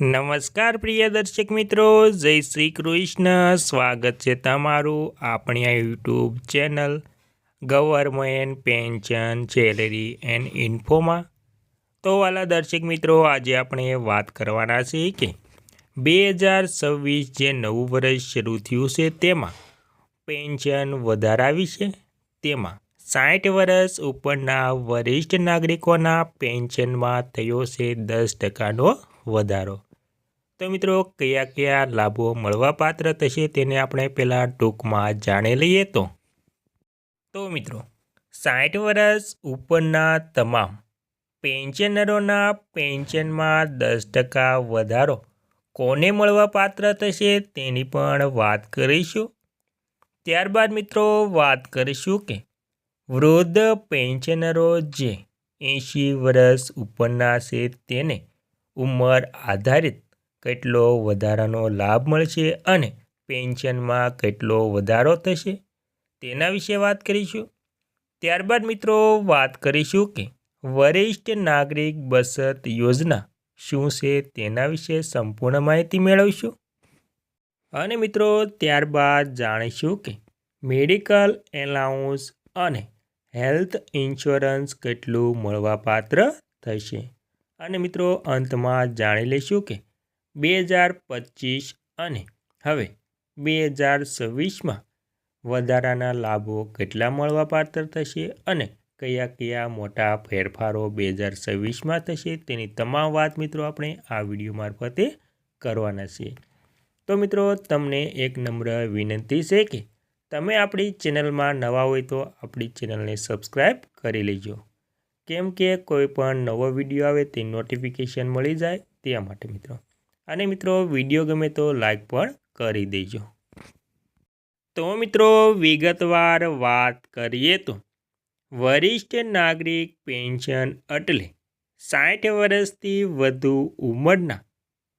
નમસ્કાર પ્રિય દર્શક મિત્રો, જય શ્રી કૃષ્ણ. સ્વાગત છે તમારું આપણી આ YouTube channel government pension salary and ઇન્ફોમાં. તો વાલા દર્શક મિત્રો, આજે આપણે વાત કરવાના છીએ કે બે હજાર છવ્વીસ જે નવું વર્ષ શરૂ થયું છે તેમાં પેન્શન વધારા વિશે તેમાં સાઠ વર્ષ ઉપરના વરિષ્ઠ નાગરિકોના પેન્શનમાં થયો છે દસ ટકાનો વધારો. તો મિત્રો, કયા કયા લાભો મળવાપાત્ર થશે તેને આપણે પહેલાં ટૂંકમાં જાણી લઈએ તો. તો મિત્રો, સાઠ વર્ષ ઉપરના તમામ પેન્શનરોના પેન્શનમાં દસ ટકા વધારો કોને મળવાપાત્ર થશે તેની પણ વાત કરીશું. ત્યારબાદ મિત્રો, વાત કરીશું કે વૃદ્ધ પેન્શનરો જે એંશી વર્ષ ઉપરના છે તેને ઉંમર આધારિત કેટલો વધારાનો લાભ મળશે અને પેન્શનમાં કેટલો વધારો થશે? તેના વિશે વાત કરીશું. ત્યારબાદ મિત્રો વાત કરીશું કે વરિષ્ઠ નાગરિક બચત યોજના શું છે તેના વિશે સંપૂર્ણ માહિતી મેળવીશું. અને મિત્રો ત્યારબાદ જાણીશું કે મેડિકલ એલાઉન્સ અને હેલ્થ ઇન્સ્યોરન્સ કેટલું મળવાપાત્ર થશે. અને મિત્રો અંતમાં જાણી લઈશું કે બે હજાર પચીસ અને હવે બે હજાર છવ્વીસમાં વધારાના લાભો કેટલા મળવાપાત્ર થશે અને કયા કયા મોટા ફેરફારો બે હજાર છવ્વીસમાં થશે તેની તમામ વાત મિત્રો આપણે આ વીડિયો મારફતે કરવાના છીએ. તો મિત્રો, તમને એક નમ્ર વિનંતી છે કે તમે આપણી ચેનલમાં નવા હોય તો આપણી ચેનલને સબસ્ક્રાઈબ કરી લેજો. કેમ કે કોઈ પણ નવો વીડિયો આવે તે નોટિફિકેશન મળી જાય. તે માટે મિત્રો. અને મિત્રો વીડિયો ગમે તો લાઈક પણ કરી દેજો. તો મિત્રો, વિગતવાર વાત કરીએ તો, વરિષ્ઠ નાગરિક પેન્શન એટલે સાઠ વર્ષથી વધુ ઉંમરના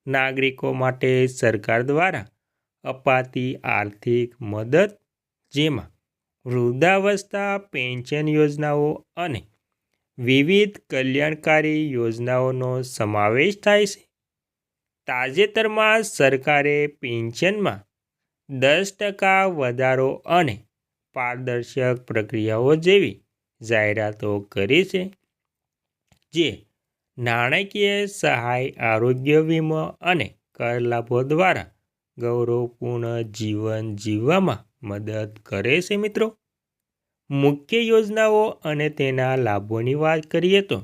નાગરિકો માટે સરકાર દ્વારા અપાતી આર્થિક મદદ, જેમાં વૃદ્ધાવસ્થા પેન્શન યોજનાઓ અને વિવિધ કલ્યાણકારી યોજનાઓનો સમાવેશ થાય છે. તાજેતરમાં સરકારે પેન્શનમાં દસ ટકા વધારો અને પારદર્શક પ્રક્રિયાઓ જેવી જાહેરાતો કરી છે, જે નાણાકીય સહાય, આરોગ્ય વીમો અને કર લાભો દ્વારા ગૌરવપૂર્ણ જીવન જીવવામાં મદદ કરે છે મિત્રો. મુખ્ય યોજનાઓ અને તેના લાભોની વાત કરીએ તો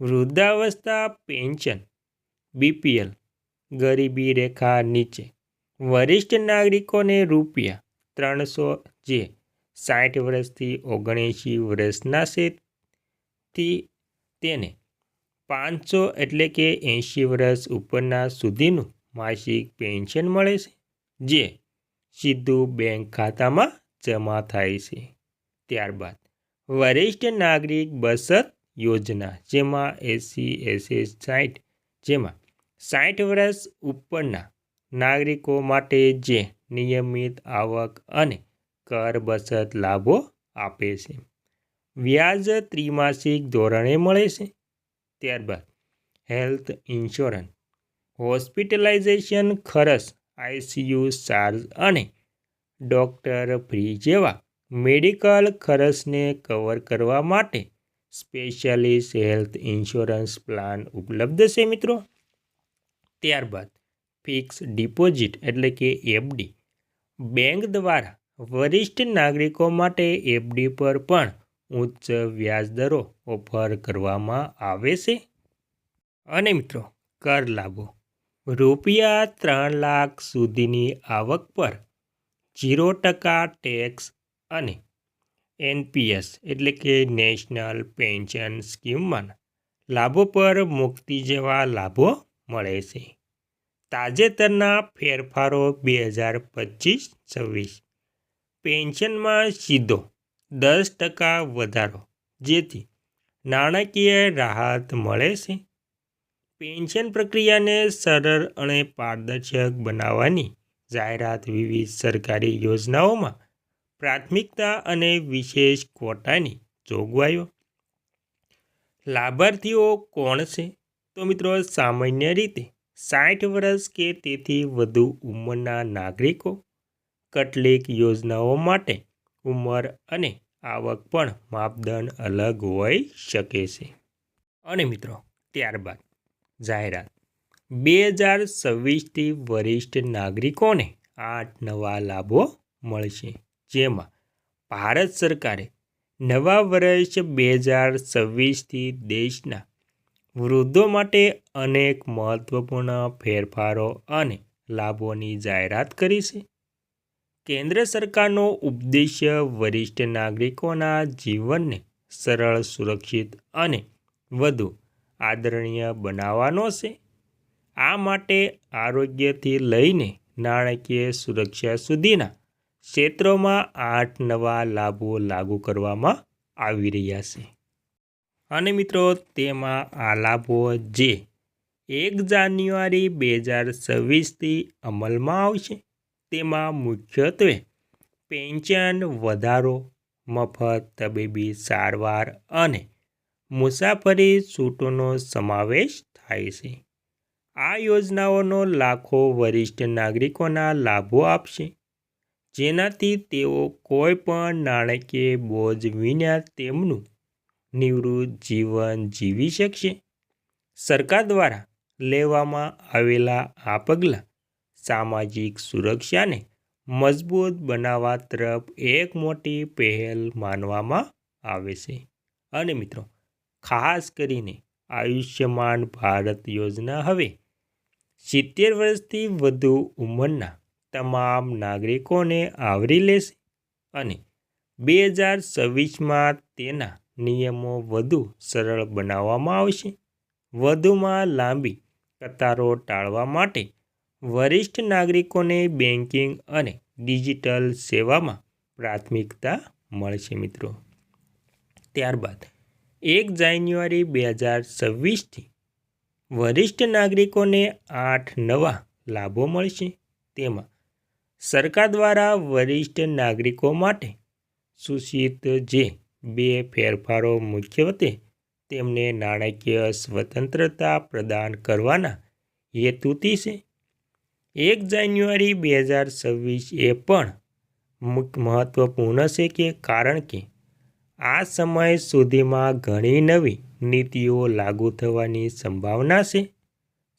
વૃદ્ધાવસ્થા પેન્શન, બીપીએલ ગરીબી રેખા નીચે. વરિષ્ઠ નાગરિકોને રૂપિયા ત્રણસો જે સાઠ વર્ષથી ઓગણએંશી વર્ષના છેથી તેને પાંચસો એટલે કે એંશી વર્ષ ઉપરના સુધીનું માસિક પેન્શન મળે છે, જે સીધું બેંક ખાતામાં જમા થાય છે. ત્યારબાદ વરિષ્ઠ નાગરિક બચત યોજના, જેમાં એસસી એસએસ સાઠ, જેમાં સાઠ વર્ષ ઉપરના નાગરિકો માટે જે નિયમિત આવક અને કર બચત લાભો આપે છે. વ્યાજ ત્રિમાસિક ધોરણે મળે છે. ત્યારબાદ હેલ્થ ઇન્સ્યોરન્સ, હોસ્પિટલાઇઝેશન ખર્ચ આઈસીયુ ચાર્જ અને ડૉક્ટર ફ્રી જેવા મેડિકલ ખર્ચને કવર કરવા માટે સ્પેશિયાલિસ્ટ હેલ્થ ઇન્સ્યોરન્સ પ્લાન ઉપલબ્ધ છે મિત્રો. ત્યારબાદ ફિક્સ ડિપોઝિટ એટલે કે એફડી. બેંક દ્વારા વરિષ્ઠ નાગરિકો માટે એફડી પર પણ ઉચ્ચ વ્યાજદરો ઓફર કરવામાં આવે છે. અને મિત્રો, કર લાભો. રૂપિયા ત્રણ લાખ સુધીની આવક પર ઝીરો ટકા ટેક્સ અને એનપીએસ એટલે કે નેશનલ પેન્શન સ્કીમમાં લાભો પર મુક્તિ જેવા લાભો મળે છે. તાજેતરના ફેરફારો બે હજાર પચીસ છવ્વીસ. પેન્શનમાં સીધો દસ ટકા વધારો, જેથી નાણાકીય રાહત મળે છે. પેન્શન પ્રક્રિયાને સરળ અને પારદર્શક બનાવવાની જાહેરાત વિવિધ સરકારી યોજનાઓમાં પ્રાથમિકતા અને વિશેષ કોટાની જોગવાઈઓ. લાભાર્થીઓ કોણ છે? તો મિત્રો, સામાન્ય રીતે સાઠ વર્ષ કે તેથી વધુ ઉંમરના નાગરિકો કેટલીક યોજનાઓ માટે ઉંમર અને આવક પણ માપદંડ અલગ હોઈ શકે છે. અને મિત્રો, ત્યારબાદ જાહેરાત. બે હજાર છવ્વીસથી વરિષ્ઠ નાગરિકોને આઠ નવા લાભો મળશે, જેમાં ભારત સરકારે નવા વર્ષ બે હજાર છવ્વીસથી દેશના વૃદ્ધો માટે અનેક મહત્વપૂર્ણ ફેરફારો અને લાભોની જાહેરાત કરી છે. કેન્દ્ર સરકારનો ઉદ્દેશ્ય વરિષ્ઠ નાગરિકોના જીવનને સરળ, સુરક્ષિત અને વધુ આદરણીય બનાવવાનો છે. આ માટે આરોગ્યથી લઈને નાણાકીય સુરક્ષા સુધીના ક્ષેત્રોમાં આઠ નવા લાભો લાગુ કરવામાં આવી રહ્યા છે. અને મિત્રો, તેમાં આ લાભો જે એક જાન્યુઆરી બે હજાર છવ્વીસથી અમલમાં આવશે, તેમાં મુખ્યત્વે પેન્શન, વધારો, મફત, તબીબી સારવાર અને મુસાફરી છૂટોનો સમાવેશ થાય છે. આ યોજનાઓનો લાખો વરિષ્ઠ નાગરિકોના લાભો આપશે, જેનાથી તેઓ કોઈ પણ નાણાકીય બોજ વિના તેમનું નિવૃત્ત જીવન જીવી શકશે. સરકાર દ્વારા લેવામાં આવેલા આ પગલાં સામાજિક સુરક્ષાને મજબૂત બનાવવા તરફ એક મોટી પહેલ માનવામાં આવે છે. અને મિત્રો, ખાસ કરીને આયુષ્યમાન ભારત યોજના હવે સિત્તેર વર્ષથી વધુ ઉંમરના તમામ નાગરિકોને આવરી લેશે. અને બે હજાર છવ્વીસમાં તેના નિયમો વધુ સરળ બનાવવામાં આવશે. વધુમાં લાંબી કતારો ટાળવા માટે વરિષ્ઠ નાગરિકોને બેન્કિંગ અને ડિજિટલ સેવામાં પ્રાથમિકતા મળશે મિત્રો. ત્યારબાદ એક જાન્યુઆરી બે હજાર છવ્વીસથી વરિષ્ઠ નાગરિકોને આઠ નવા લાભો મળશે. તેમાં સરકાર દ્વારા વરિષ્ઠ નાગરિકો માટે સૂચિત જે બે ફેરફારો મુખ્યત્વે તેમને નાણાકીય સ્વતંત્રતા પ્રદાન કરવાના હેતુથી છે. એક જાન્યુઆરી બે હજાર છવ્વીસ એ પણ મહત્વપૂર્ણ છે કે કારણ કે આ સમય સુધીમાં ઘણી નવી નીતિઓ લાગુ થવાની સંભાવના છે.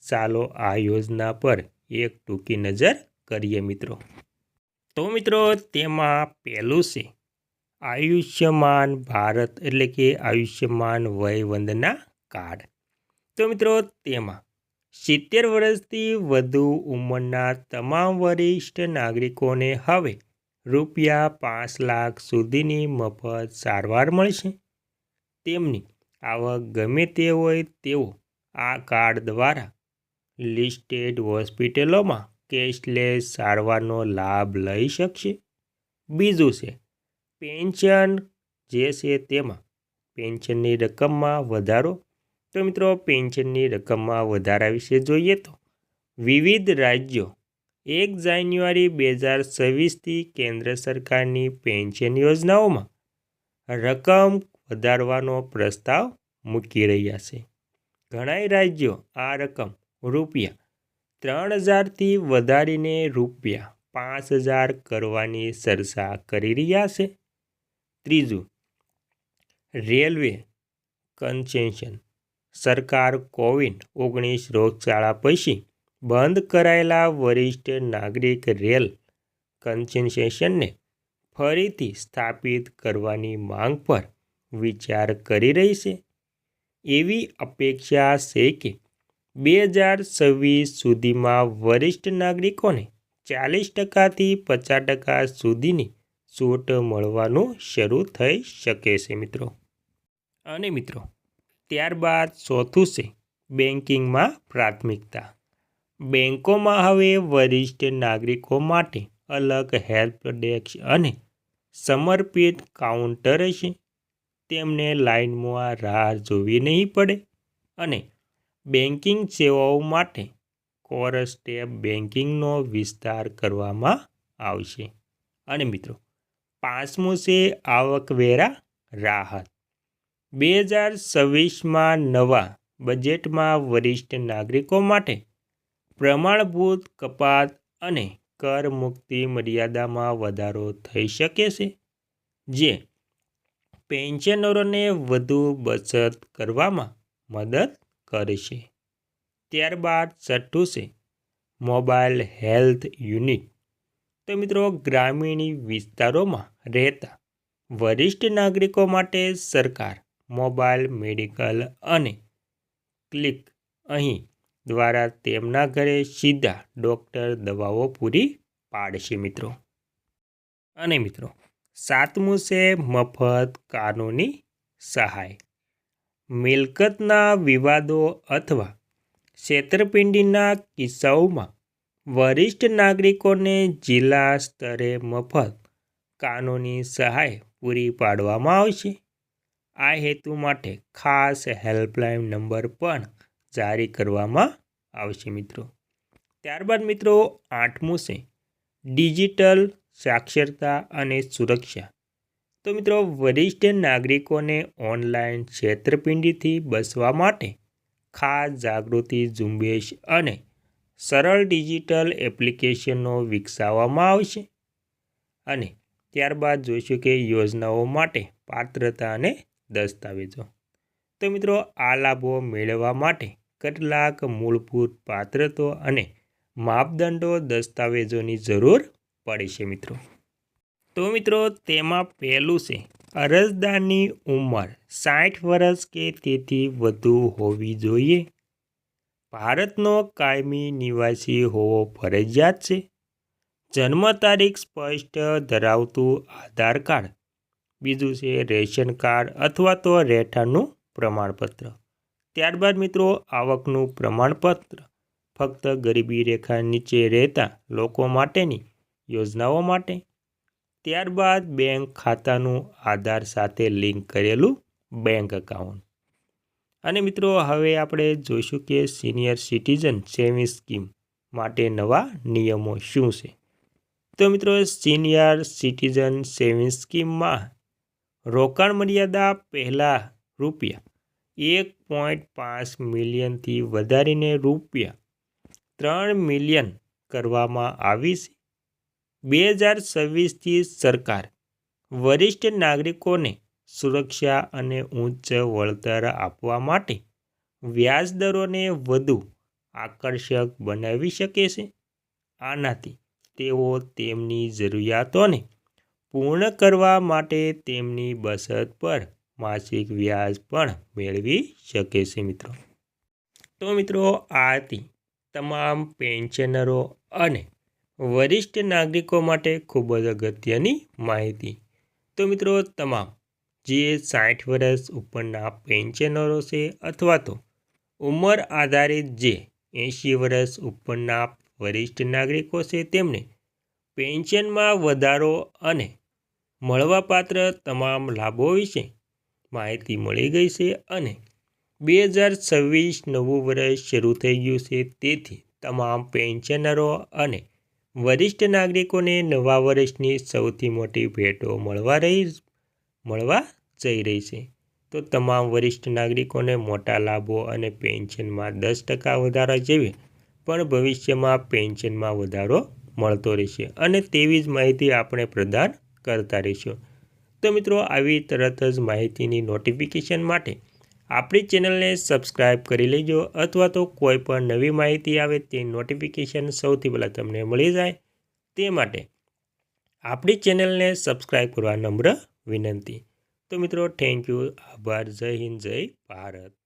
ચાલો આ યોજના પર એક ટૂંકી નજર કરીએ મિત્રો. તો મિત્રો, તેમાં પહેલું છે આયુષ્યમાન ભારત એટલે કે આયુષ્યમાન વયવંદના કાર્ડ. તો મિત્રો તેમાં સિત્તેર વર્ષથી વધુ ઉંમરના તમામ વરિષ્ઠ નાગરિકોને હવે રૂપિયા પાંચ લાખ સુધીની મફત સારવાર મળશે. તેમની આવક ગમે તે હોય તેઓ આ કાર્ડ દ્વારા લિસ્ટેડ હોસ્પિટલોમાં કેશલેસ સારવારનો લાભ લઈ શકશે. બીજું છે પેન્શન જે છે તેમાં પેન્શનની રકમમાં વધારો. તો મિત્રો, પેન્શનની રકમમાં વધારા વિશે જોઈએ તો વિવિધ રાજ્યો એક જાન્યુઆરી બે હજાર છવ્વીસથી કેન્દ્ર સરકારની પેન્શન યોજનાઓમાં રકમ વધારવાનો પ્રસ્તાવ મૂકી રહ્યા છે. ઘણાય રાજ્યો આ રકમ રૂપિયા ત્રણ હજારથી વધારીને રૂપિયા પાંચ હજાર કરવાની ચર્ચા કરી રહ્યા છે. ત્રીજું, રેલવે કન્સેશન. સરકાર કોવિડ ઓગણીસ રોગચાળા પછી બંધ કરાયેલા વરિષ્ઠ નાગરિક રેલ કન્સેશનને ફરીથી સ્થાપિત કરવાની માંગ પર વિચાર કરી રહી છે. એવી અપેક્ષા છે કે બે હજાર છવ્વીસ સુધીમાં વરિષ્ઠ નાગરિકોને ચાલીસ ટકાથી પચાસ ટકા સુધીની છૂટ મળવાનું શરૂ થઈ શકે છે, મિત્રો. અને મિત્રો, ત્યારબાદ ચોથું છે બેન્કિંગમાં પ્રાથમિકતા. બેન્કોમાં હવે વરિષ્ઠ નાગરિકો માટે અલગ હેલ્પ ડેસ્ક અને સમર્પિત કાઉન્ટર છે. તેમને લાઇનમાં રાહ જોવી નહીં પડે અને બેન્કિંગ સેવાઓ માટે કોર સ્ટેપ બેન્કિંગનો વિસ્તાર કરવામાં આવશે. અને મિત્રો પાંચમું છે આવકવેરા રાહત. બે હજાર છવ્વીસમાં નવા બજેટમાં વરિષ્ઠ નાગરિકો માટે પ્રમાણભૂત કપાત અને કર મુક્તિ મર્યાદામાં વધારો થઈ શકે છે, જે પેન્શનરોને વધુ બચત કરવામાં મદદ કરશે. ત્યારબાદ છઠ્ઠું છે મોબાઈલ હેલ્થ યુનિટ. તો મિત્રો ગ્રામીણ વિસ્તારોમાં રહેતા વરિષ્ઠ નાગરિકો માટે સરકાર, મોબાઈલ, મેડિકલ અને ક્લિક અહીં દ્વારા તેમના ઘરે સીધા ડૉક્ટર દવાઓ પૂરી પાડશે મિત્રો. અને મિત્રો, સાતમું છે મફત કાનૂની સહાય. મિલકતના વિવાદો અથવા છેતરપિંડીના કિસ્સાઓમાં વરિષ્ઠ નાગરિકોને જિલ્લા સ્તરે મફત કાનૂની સહાય પૂરી પાડવામાં આવશે. આ હેતુ માટે ખાસ હેલ્પલાઇન નંબર પણ જારી કરવામાં આવશે મિત્રો. ત્યારબાદ મિત્રો, આઠમું છે, ડિજિટલ સાક્ષરતા અને સુરક્ષા. તો મિત્રો, વરિષ્ઠ નાગરિકોને ઓનલાઈન છેતરપિંડીથી બચવા માટે ખાસ જાગૃતિ ઝુંબેશ અને સરળ ડિજિટલ એપ્લિકેશનો વિકસાવવામાં આવશે અને ત્યારબાદ જોઈશું કે યોજનાઓ માટે પાત્રતા અને દસ્તાવેજો. તો મિત્રો, આ લાભો મેળવવા માટે કેટલાક મૂળભૂત પાત્રતો અને માપદંડો દસ્તાવેજોની જરૂર પડે છે મિત્રો. તો મિત્રો, તેમાં પહેલું છે, અરજદારની ઉંમર સાઠ વર્ષ કે તેથી વધુ હોવી જોઈએ. ભારતનો કાયમી નિવાસી હોવો ફરજિયાત છે. જન્મ તારીખ સ્પષ્ટ ધરાવતું આધાર કાર્ડ, બીજું છે રેશન કાર્ડ અથવા તો રહેઠાણનું પ્રમાણપત્ર. ત્યારબાદ મિત્રો, આવકનું પ્રમાણપત્ર. ફક્ત ગરીબી રેખા નીચે રહેતા લોકો માટેની યોજનાઓ માટે. ત્યારબાદ બેંક ખાતાનું આધાર સાથે લિંક કરેલું બેંક એકાઉન્ટ. અને મિત્રો, હવે આપણે જોઈશું કે સિનિયર સિટીઝન સેવિંગ સ્કીમ માટે નવા નિયમો શું છે. તો મિત્રો સિનિયર સિટીઝન સેવિંગ સ્કીમમાં રોકાણ મર્યાદા પહેલાં રૂપિયા એક પોઈન્ટ પાંચ મિલિયનથી વધારીને રૂપિયા ત્રણ મિલિયન કરવામાં આવી છે. બે હજાર છવ્વીસથી સરકાર વરિષ્ઠ નાગરિકોને સુરક્ષા અને ઉચ્ચ વળતર આપવા માટે વ્યાજદરોને વધુ આકર્ષક બનાવી શકે છે. આનાથી તેઓ તેમની જરૂરિયાતોને પૂર્ણ કરવા માટે તેમની બચત પર માસિક વ્યાજ પણ મેળવી શકે છે મિત્રો. તો મિત્રો, આથી તમામ પેન્શનરો અને વરિષ્ઠ નાગરિકો માટે ખૂબ જ અગત્યની માહિતી. તો મિત્રો, તમામ જે સાઠ વર્ષ ઉપરના પેન્શનરો છે અથવા તો ઉંમર આધારિત જે એંશી વર્ષ ઉપરના વરિષ્ઠ નાગરિકો છે, તેમને પેન્શનમાં વધારો અને મળવાપાત્ર તમામ લાભો વિશે માહિતી મળી ગઈ છે અને બે હજાર છવ્વીસ નવું વર્ષ શરૂ થઈ ગયું છે. તેથી તમામ પેન્શનરો અને વરિષ્ઠ નાગરિકોને નવા વર્ષની સૌથી મોટી ભેટો મળવા રહી મળવા જઈ રહી છે. તો તમામ વરિષ્ઠ નાગરિકોને મોટા લાભો અને પેન્શનમાં દસ ટકા વધારા જેવી પણ ભવિષ્યમાં પેન્શનમાં વધારો મળતો રહેશે અને તેવી જ માહિતી આપણે પ્રદાન કરતા રહીશું. તો મિત્રો, આવી તરત જ માહિતીની નોટિફિકેશન માટે આપણી ચેનલને સબસ્ક્રાઈબ કરી લેજો અથવા તો કોઈ પણ નવી માહિતી આવે તે નોટિફિકેશન સૌથી પહેલાં તમને મળી જાય તે માટે આપણી ચેનલને સબસ્ક્રાઈબ કરવા નમ્ર વિનંતી. તો મિત્રો થેન્ક યુ આભાર. જય હિન્દ જય ભારત.